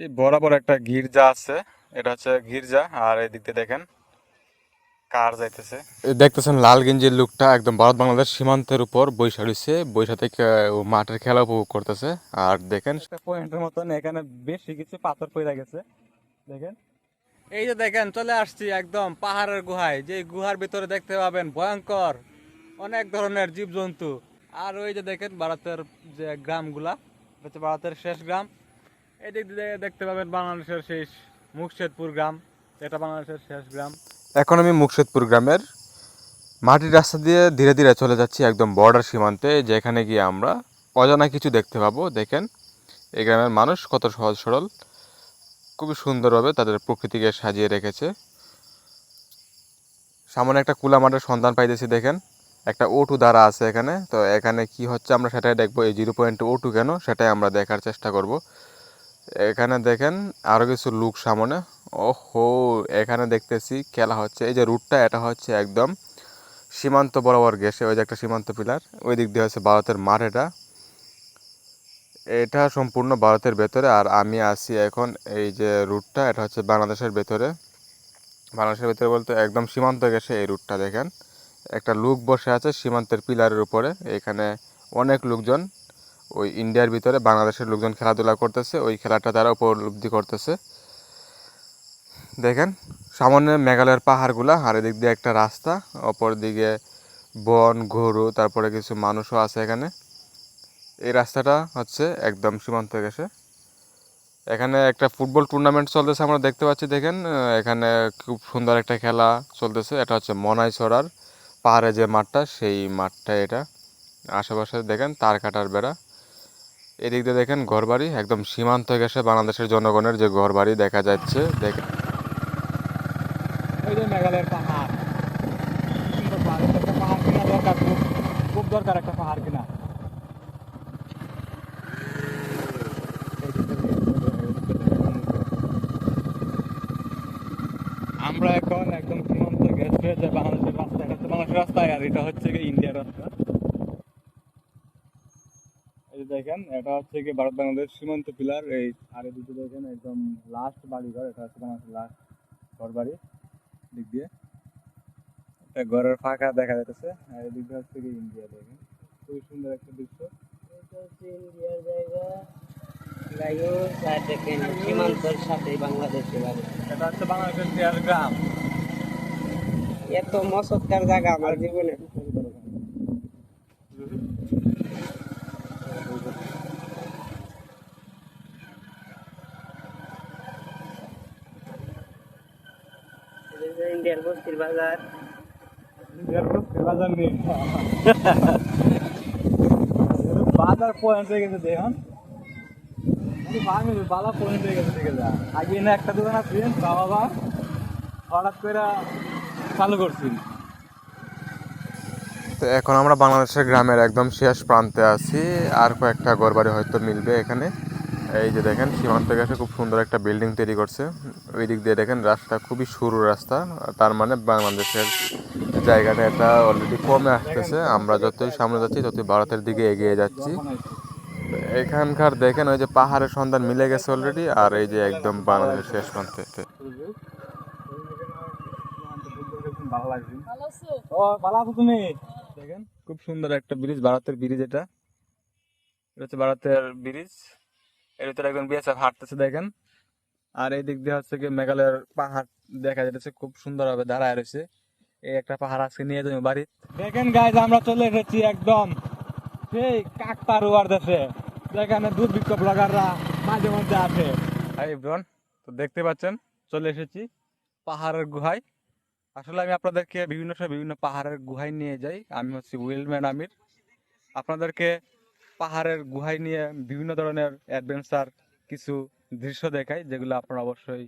এই বরাবর একটা গির্জা আছে। এটা হচ্ছে গির্জা। আর এদিক দিয়ে দেখেন কার যাইতেছে। দেখতেছেন লাল গেঞ্জির লোকটা একদম ভারত বাংলাদেশ সীমান্তের উপর বৈশা রয়েছে বৈশা থেকে মাঠের খেলা উপভোগ করতেছে। আর দেখেন পয়েন্টের মতন এখানে বেশি কিছু পাথর পড়ে গেছে। দেখেন। এই যে দেখেন চলে আসছি একদম পাহাড়ের গুহায়। যে গুহার ভিতরে দেখতে পাবেন ভয়ঙ্কর অনেক ধরনের জীবজন্তু। আর ওই যে দেখেন ভারতের যে গ্রামগুলা হচ্ছে ভারতের শেষ গ্রাম। দেখতে পাবেন বাংলাদেশের শেষ গ্রাম। এটা বাংলাদেশের শেষ গ্রাম। এখন আমি মুকশেদপুর গ্রামের মাটির রাস্তা দিয়ে ধীরে ধীরে চলে যাচ্ছি একদম বর্ডার সীমান্তে, যেখানে গিয়ে আমরা অজানা কিছু দেখতে পাবো। দেখেন, এই গ্রামের মানুষ কত সহজ সরল, খুবই সুন্দরভাবে তাদের প্রকৃতিকে সাজিয়ে রেখেছে। সামনে একটা কুলা মাঠের সন্ধান পাইতেছি, দেখেন, একটা ওটু দ্বারা আছে এখানে। তো এখানে কি হচ্ছে আমরা সেটাই দেখব, এই জিরো পয়েন্ট ওটু কেন, সেটাই আমরা দেখার চেষ্টা করব। এখানে দেখেন আরও কিছু লুক সামনে। ওহো, এখানে দেখতেছি খেলা হচ্ছে। এই যে রুটটা এটা হচ্ছে একদম সীমান্ত বরাবর গেছে ওই যে একটা সীমান্ত পিলার। ওই দিক দিয়ে হচ্ছে ভারতের মাঠ এটা। এটা সম্পূর্ণ ভারতের ভেতরে, আর আমি আছি এখন এই যে রুটটা এটা হচ্ছে বাংলাদেশের ভেতরে। বাংলাদেশের ভেতরে বলতে একদম সীমান্ত গেছে এই রুটটা দেখেন। একটা লোক বসে আছে সীমান্তের পিলারের উপরে। এখানে অনেক লোকজন ওই ইন্ডিয়ার ভিতরে বাংলাদেশের লোকজন খেলাধুলা করতেছে, ওই খেলাটা তারা উপলব্ধি করতেছে। দেখেন, সামনে মেঘালয়ের পাহাড়গুলা, আর এদিক দিয়ে একটা রাস্তা অপর দিকে বন, গরু, তারপরে কিছু মানুষও আছে এখানে। এই রাস্তাটা হচ্ছে একদম সীমান্ত গেছে। এখানে একটা ফুটবল টুর্নামেন্ট চলতেছে আমরা দেখতে পাচ্ছি, দেখেন এখানে খুব সুন্দর একটা খেলা চলতেছে। এটা হচ্ছে মনাই ছড়ার পাহাড়ে যে মাঠটা, সেই মাঠটা এটা। আশেপাশে দেখেন, তার কাটার বেড়া। এদিক দিয়ে দেখেন ঘরবাড়ি, একদম সীমান্ত গেছে বাংলাদেশের জনগণের যে ঘরবাড়ি দেখা যাচ্ছে। দেখেন। পাহাড়। খুব দরকার একটা পাহাড় আমরা এখন একদম সীমান্ত গেছে যে বাংলাদেশের রাস্তা হচ্ছে বাংলাদেশের রাস্তায় আর এটা হচ্ছে ইন্ডিয়ার রাস্তা এই যে দেখেন এটা হচ্ছে কি ভারত বাংলাদেশ সীমান্ত পিলার। এই আর এদিকে দেখেন একদম লাস্ট বাড়িঘর এটা হচ্ছে বাংলাদেশের লাস্ট ঘর বাড়ি দিক দিয়ে। একটা ঘরের ফাঁকা দেখা যাচ্ছে আর এদিক দিয়ে হচ্ছে কি ইন্ডিয়া দেখেন। খুবই সুন্দর একটা দৃশ্য। এটা হচ্ছে ইন্ডিয়ার জায়গা। গাইস সীমান্তর সাথে বাংলাদেশে এটা হচ্ছে বাংলাদেশের গ্রাম। এত মসৎকার জায়গা আমার জীবনে। ইন্ডিয়ার বস্তির বাজার নেই। বাজার পয়েন্ট হয়ে গেছে দেখুন বাংলাদেশ বালা পয়েন্ট হয়ে গেছে দেখে যা। আগে না একটা দোকান তাও আবার হঠাৎ করে চালু করছি। তো এখন আমরা বাংলাদেশের গ্রামের একদম শেষ প্রান্তে আছি। আর কয়েকটা ঘরবাড়ি হয়তো মিলবে এখানে। এই যে দেখেন, সীমান্ত গেছে, খুব সুন্দর একটা বিল্ডিং তৈরি করছে। ওই দিক দিয়ে দেখেন, রাস্তা খুবই সরু রাস্তা, তার মানে বাংলাদেশের জায়গাটা এটা অলরেডি কমে আসতেছে। আমরা যতই সামনে যাচ্ছি, ততই ভারতের দিকে এগিয়ে যাচ্ছি। এখানকার দেখেন, ওই যে পাহাড়ের সন্ধান মিলে গেছে অলরেডি আর এই যে একদম বাংলাদেশের শেষ প্রান্তে। খুব সুন্দর একটা ব্রিজ ভারতের ব্রিজ এটা। এটা হচ্ছে ভারতের ব্রিজ এর ভিতরে একজন বিএসএফ হাঁটতেছে দেখেন। আর এই দিক দিয়ে হচ্ছে কি মেঘালয়ের পাহাড় দেখা যাচ্ছে খুব সুন্দর ভাবে দাঁড়ায় রয়েছে। এই একটা পাহাড় আজকে নিয়ে যাব বাড়ি। দেখেন গাইজ আমরা চলে এসেছি একদম সেই কাকতারুয়ার দেশে। যেখানে দুর্ভিক্ষ ব্লগাররা মাঝে মধ্যে আসে। হাই এভরিওয়ান তো দেখতে পাচ্ছেন চলে এসেছি পাহাড়ের গুহায়। আসলে আমি আপনাদেরকে বিভিন্ন সময় বিভিন্ন পাহাড়ের গুহায় নিয়ে যাই। আমি হচ্ছি উইলম্যান আমির আপনাদেরকে পাহাড়ের গুহায় নিয়ে বিভিন্ন ধরনের অ্যাডভেঞ্চার কিছু দৃশ্য দেখাই, যেগুলো আপনারা অবশ্যই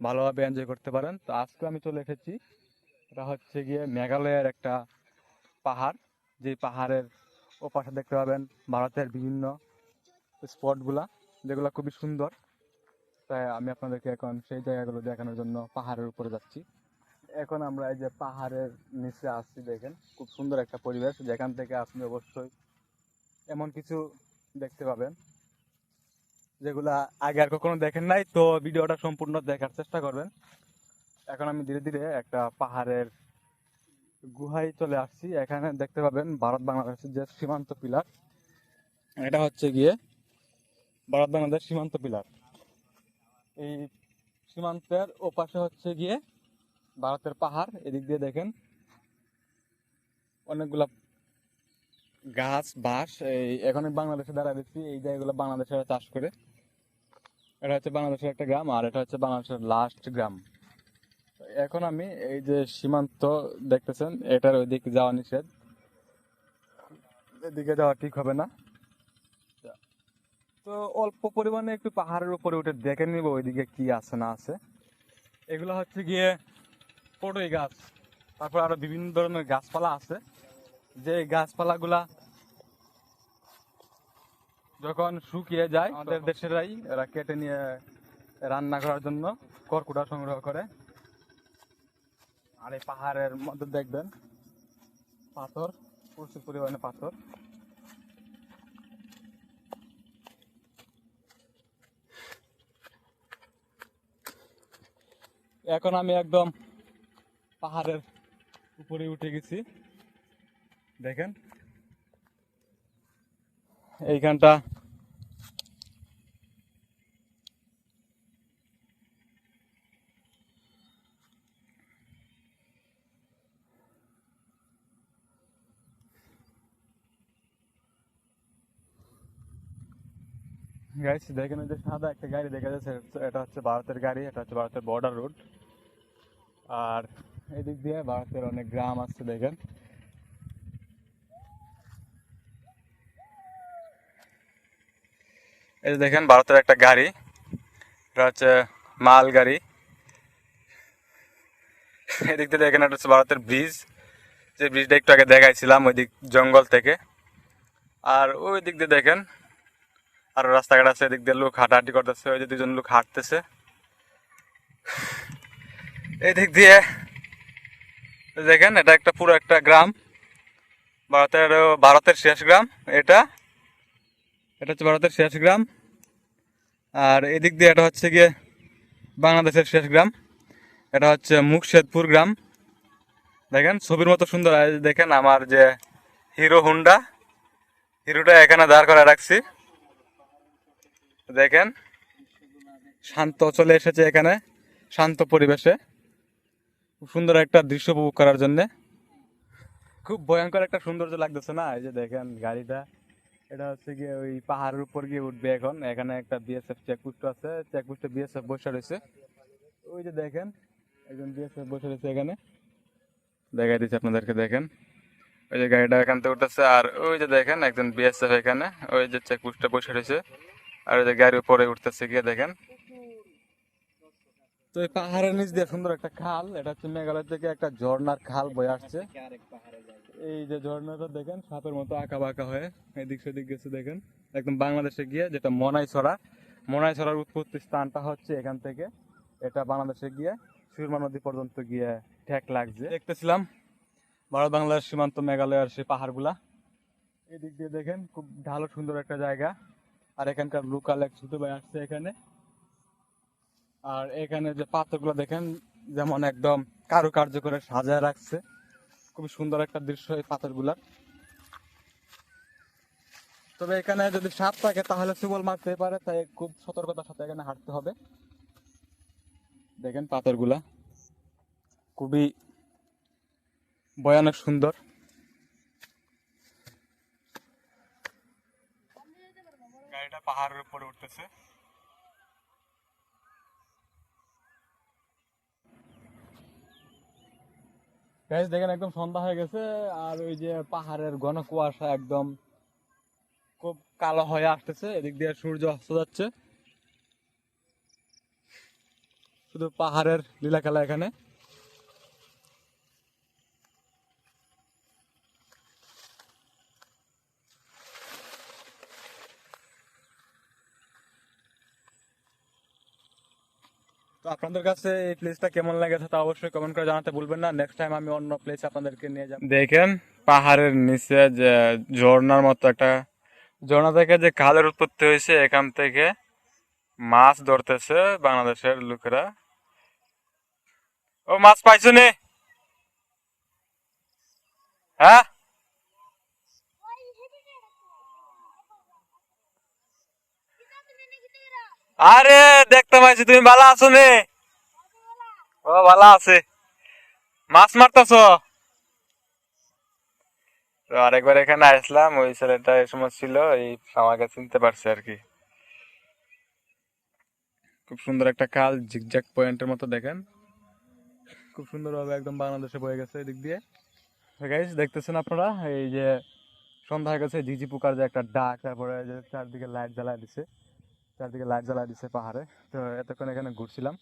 ভালোভাবে এনজয় করতে পারেন। তো আজকে আমি চলে এসেছি। এটা হচ্ছে গিয়ে মেঘালয়ের একটা পাহাড়। যে পাহাড়ের ওপাশে দেখতে পাবেন ভারতের বিভিন্ন স্পটগুলা যেগুলো খুবই সুন্দর। তাই আমি আপনাদেরকে এখন সেই জায়গাগুলো দেখানোর জন্য পাহাড়ের উপরে যাচ্ছি। এখন আমরা এই যে পাহাড়ের নিচে আসছি, দেখেন, খুব সুন্দর একটা পরিবেশ। যেখান থেকে আপনি অবশ্যই এমন কিছু দেখতে পাবেন, যেগুলা আগে আর কখনো দেখেন নাই, তো ভিডিওটা সম্পূর্ণ দেখার চেষ্টা করবেন। এখন আমি ধীরে ধীরে একটা পাহাড়ের গুহায় চলে আসছি। এখানে দেখতে পাবেন ভারত বাংলাদেশের যে সীমান্ত পিলার, এটা হচ্ছে গিয়ে ভারত বাংলাদেশ সীমান্ত পিলার। এই সীমান্তের ওপাশে হচ্ছে গিয়ে ভারতের পাহাড়, এদিক দিয়ে দেখেন অনেকগুলা গাছ, বাঁশ, এই এখন বাংলাদেশে দাঁড়ায় দিচ্ছি এই জায়গাগুলো বাংলাদেশে চাষ করে। এটা হচ্ছে বাংলাদেশের একটা গ্রাম, আর এটা হচ্ছে বাংলাদেশের লাস্ট গ্রাম। এখন আমি এই যে সীমান্ত দেখতেছেন, এটার ওই দিকে যাওয়া নিষেধ। এদিকে যাওয়া ঠিক হবে না। তো অল্প পরিমাণে একটু পাহাড়ের উপরে উঠে দেখে নিব ওইদিকে কি আছে না আছে। এগুলো হচ্ছে গিয়ে পটই গাছ, তারপর আরও বিভিন্ন ধরনের গাছপালা আছে। যে গাছপালাগুলা যখন শুকিয়ে যায় আমাদের দেশেরাই এরা কেটে নিয়ে রান্না করার জন্য কর্কুটা সংগ্রহ করে। আর এই পাহাড়ের মধ্যে দেখবেন পাথর প্রচুর পরিমাণে পাথর। এখন আমি একদম পাহাড়ের উপরে উঠে গেছি। দেখেন। এইখানটা। গাইস দেখেন ওই যে সাদা একটা গাড়ি দেখা যাচ্ছে। এটা হচ্ছে ভারতের গাড়ি, এটা হচ্ছে ভারতের বর্ডার রোড আর এদিক দিয়ে ভারতের অনেক গ্রাম আছে, দেখেন। এই যে দেখেন, ভারতের একটা গাড়ি। এটা হচ্ছে মাল গাড়ি। এদিক দিয়ে দেখেন, এটা হচ্ছে ভারতের ব্রিজ যে ব্রিজটা একটু আগে দেখাইছিলাম, ওই দিক জঙ্গল থেকে। আর ওই দিক দিয়ে দেখেন, আর রাস্তাঘাট আছে, এদিক দিয়ে লোক হাঁটাহাঁটি করতেছে, ওই যে দুজন লোক হাঁটতেছে। এদিক দিয়ে দেখেন, এটা একটা পুরো একটা গ্রাম। ভারতের ভারতের শেষ গ্রাম, এটা এটা হচ্ছে ভারতের শেষ গ্রাম। আর এদিক দিয়ে এটা হচ্ছে গিয়ে বাংলাদেশের শেষ গ্রাম। এটা হচ্ছে মুখশেদপুর গ্রাম। দেখেন, ছবির মতো সুন্দর। দেখেন আমার যে হিরো হুন্ডা, হিরোটা এখানে দাঁড় করে রাখছি। দেখেন, শান্ত চলে এসেছে এখানে, শান্ত পরিবেশে। খুব সুন্দর একটা দৃশ্য উপভোগ করার জন্যে। খুব ভয়ঙ্কর একটা সৌন্দর্য লাগতেছে না? এই যে দেখেন গাড়িটা। এটা হচ্ছে গিয়ে ওই পাহাড়ের উপর গিয়ে উঠবে এখন। এখানে একটা বিএসএফ চেকপোস্ট আছে। চেকপোস্টে বিএসএফ বসে রয়েছে। ওই যে দেখেন, একজন বিএসএফ বসে রয়েছে এখানে। দেখাই দিচ্ছি আপনাদেরকে, দেখেন। ওই যে গাড়িটা এখান থেকে উঠতেছে, আর ওই যে দেখেন একজন বিএসএফ এখানে, ওই যে চেকপোস্টে বসে রয়েছে। আর ওই যে গাড়ির উপরে উঠতেছে গিয়ে, দেখেন। তো এই পাহাড়ের নিচ দিয়ে সুন্দর একটা খাল, এটা হচ্ছে মেঘালয় থেকে একটা ঝর্ণার খাল বয়ে আসছে। এই যে ঝর্ণাটা দেখেন, সাপের মতো আঁকা বাঁকা হয়ে এদিক সেদিক গেছে দেখেন। একদম বাংলাদেশে গিয়ে যেটা মনাইছড়া, মনাইছড়ার উৎপত্তি স্থানটা হচ্ছে এখান থেকে। এটা বাংলাদেশে গিয়ে সুরমা নদী পর্যন্ত গিয়ে ঠেক লাগছে। দেখতেছিলাম ভারত বাংলাদেশ সীমান্ত মেঘালয়ের সেই পাহাড়গুলা। এদিক দিয়ে দেখেন, খুব ভালো সুন্দর একটা জায়গা। আর এখানকার লোকাল এক ছোট ভাই আসছে এখানে। আর এখানে যে পাথরগুলো দেখেন, যেমন একদম কারুকার্য করে সাজায় রাখছে। খুবই সুন্দর একটা দৃশ্য এই পাথরগুলার। তবে এখানে যদি সাপ থাকে, তাহলে সুবল মারতে পারে, তাই খুব সতর্কতার সাথে এখানে হাঁটতে হবে। দেখেন পাথরগুলা। খুবই ভয়ানক সুন্দর। গাড়িটা পাহাড়ের উপরে উঠতেছে। গাইজ দেখেন একদম সন্ধ্যা হয়ে গেছে, আর ওই যে পাহাড়ের ঘন কুয়াশা একদম খুব কালো হয়ে আসতেছে, এদিক দিয়ে সূর্য অস্ত যাচ্ছে। শুধু পাহাড়ের লীলা খেলা এখানে। তো আপনাদের কাছে এই প্লেসটা কেমন লেগেছে তা অবশ্যই কমেন্ট করে জানাতে ভুলবেন না। নেক্সট টাইম আমি অন্য প্লেস আপনাদেরকে নিয়ে যাব। দেখেন, পাহাড়ের নিচে যে ঝর্ণার মতো একটা ঝর্ণা থেকে যে খালের উৎপত্তি হয়েছে, এখান থেকে মাছ ধরতেছে বাংলাদেশের লোকেরা। ও, মাছ পাইছো নে? হ্যাঁ? আরে, দেখতে পাইছি, তুমি ভালো আছো নে? ও, ভালো আছে। মাছ মারতেছ? তো আরেকবার এখানে আসলাম, ওই ছেলেটা এই সময় ছিল, এই আমাকে চিনতে পারছে আর কি। খুব সুন্দর একটা খাল জিগজ্যাগ পয়েন্টের মতো দেখেন। খুব সুন্দরভাবে একদম বাংলাদেশে বয়ে গেছে এদিক দিয়ে। গাইস দেখতেছেন আপনারা, এই যে সন্ধ্যা হয়ে গেছে ঝিঝি পোকার যে একটা ডাক, তারপরে যে চারদিকে লাইট জ্বালায় দিছে। চারদিকে লাইট জ্বালায় দিছে পাহাড়ে। তো এতক্ষণ এখানে ঘুরছিলাম।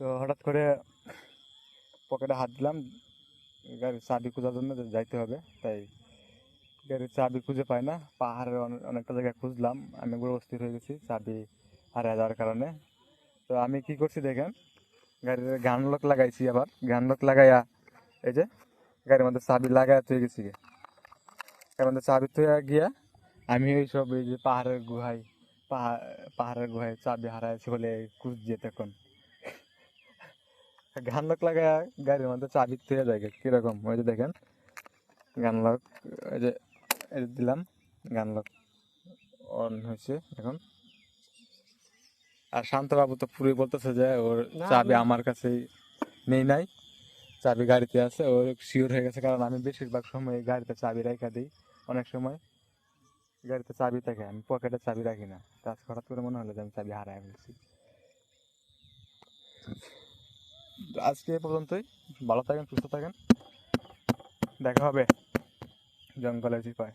তো হঠাৎ করে পকেটে হাত দিলাম, গাড়ির চাবি খোঁজার জন্য যাইতে হবে। তাই গাড়ির চাবি খুঁজে পাই না। পাহাড়ের অনেকটা জায়গায় খুঁজলাম। আমি পুরো অস্থির হয়ে গেছি, চাবি হারিয়ে যাওয়ার কারণে। তো আমি কি করছি দেখেন, গাড়ির গান লক লাগাইছি আবার। গান লক লাগাইয়া এই যে গাড়ির মধ্যে চাবি লাগাই তুই গেছি। গাড়ির মধ্যে চাবি তুই গিয়া আমি ওই সব এই যে পাহাড়ের গুহায় পাহাড় পাহাড়ের গুহায় চাবি হারাইছি বলে খুঁজছি তখন গান লক লাগাইয়া গাড়ির মধ্যে চাবি তুই যায়। কীরকম? ওই যে দেখেন গান লক এই যে দিলাম গান লক অন হয়েছে এখন। আর শান্তবাবু তো পুরোই বলতেছে যে ওর চাবি আমার কাছে নেই নাই। চাবি গাড়িতে আছে ওর শিওর হয়ে গেছে কারণ আমি বেশিরভাগ সময় গাড়িতে চাবি রেখে দিই অনেক সময়। গাড়িতে চাবি থাকে, আমি পকেটে চাবি রাখি না। তা হঠাৎ করে মনে হলো যে আমি চাবি হারায় ফেলছি। আজকে এ পর্যন্তই। ভালো থাকেন, সুস্থ থাকেন। দেখা হবে জঙ্গলের চিপায়